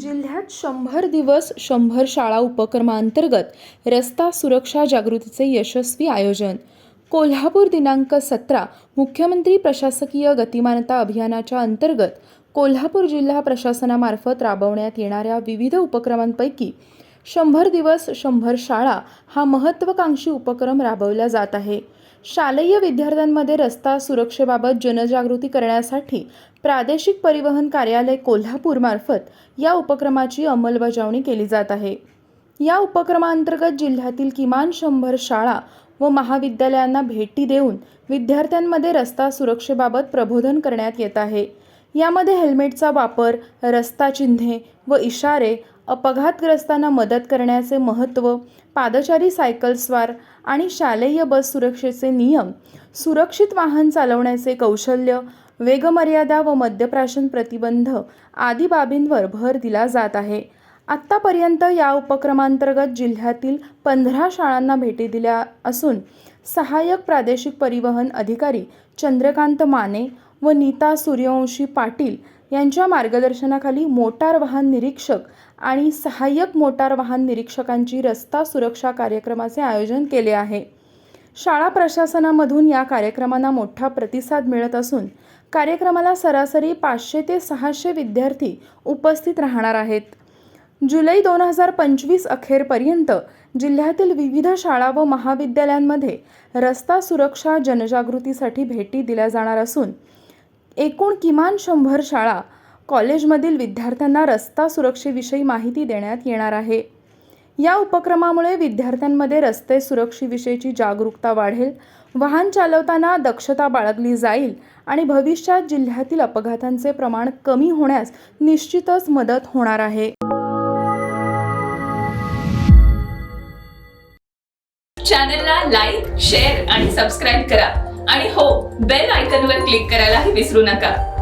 जिल्ह्यात शंभर दिवस शंभर शाळा उपक्रमांतर्गत रस्ता सुरक्षा जागृतीचे यशस्वी आयोजन. कोल्हापूर दिनांक सतरा मुख्यमंत्री प्रशासकीय गतिमानता अभियानाच्या अंतर्गत कोल्हापूर जिल्हा प्रशासनामार्फत राबवण्यात येणाऱ्या विविध उपक्रमांपैकी शंभर दिवस शंभर शाळा हा महत्त्वाकांक्षी उपक्रम राबवला जात आहे. शालेय विद्यार्थ्यांमध्ये रस्ता सुरक्षेबाबत जनजागृती करण्यासाठी प्रादेशिक परिवहन कार्यालय कोल्हापूरमार्फत या उपक्रमाची अंमलबजावणी केली जात आहे. या उपक्रमांतर्गत जिल्ह्यातील किमान शंभर शाळा व महाविद्यालयांना भेटी देऊन विद्यार्थ्यांमध्ये रस्ता सुरक्षेबाबत प्रबोधन करण्यात येत आहे. यामध्ये हेल्मेटचा वापर रस्ता चिन्हे व इशारे अपघातग्रस्तांना मदत करण्याचे महत्त्व पादचारी सायकलस्वार आणि शालेय बस सुरक्षेचे नियम सुरक्षित वाहन चालवण्याचे कौशल्य वेगमर्यादा व मद्यप्राशन प्रतिबंध आदी बाबींवर भर दिला जात आहे. आत्तापर्यंत या उपक्रमांतर्गत जिल्ह्यातील पंधरा शाळांना भेटी दिल्या असून सहाय्यक प्रादेशिक परिवहन अधिकारी चंद्रकांत माने व नीता सूर्यवंशी पाटील यांच्या मार्गदर्शनाखाली मोटार वाहन निरीक्षक आणि सहाय्यक मोटार वाहन निरीक्षकांची रस्ता सुरक्षा कार्यक्रमाचे आयोजन केले आहे. शाळा प्रशासनामधून या कार्यक्रमांना मोठा प्रतिसाद मिळत असून कार्यक्रमाला सरासरी पाचशे ते सहाशे विद्यार्थी उपस्थित राहणार आहेत. जुलै दोन हजार पंचवीस अखेरपर्यंत जिल्ह्यातील विविध शाळा व महाविद्यालयांमध्ये रस्ता सुरक्षा जनजागृतीसाठी भेटी दिल्या जाणार असून एकूण किमान शंभर शाळा कॉलेजमधील विद्यार्थ्यांना रस्ता सुरक्षेविषयी माहिती देण्यात येणार आहे. या उपक्रमामुळे विद्यार्थ्यांमध्ये रस्ते सुरक्षेविषयीची जागरूकता वाढेल वाहन चालवताना दक्षता बाळगली जाईल आणि भविष्यात जिल्ह्यातील अपघातांचे प्रमाण कमी होण्यास निश्चितच मदत होणार आहे. चॅनलला लाईक शेअर आणि सबस्क्राईब करा. आणि हो बेल आयकनवर क्लिक करायलाही विसरू नका.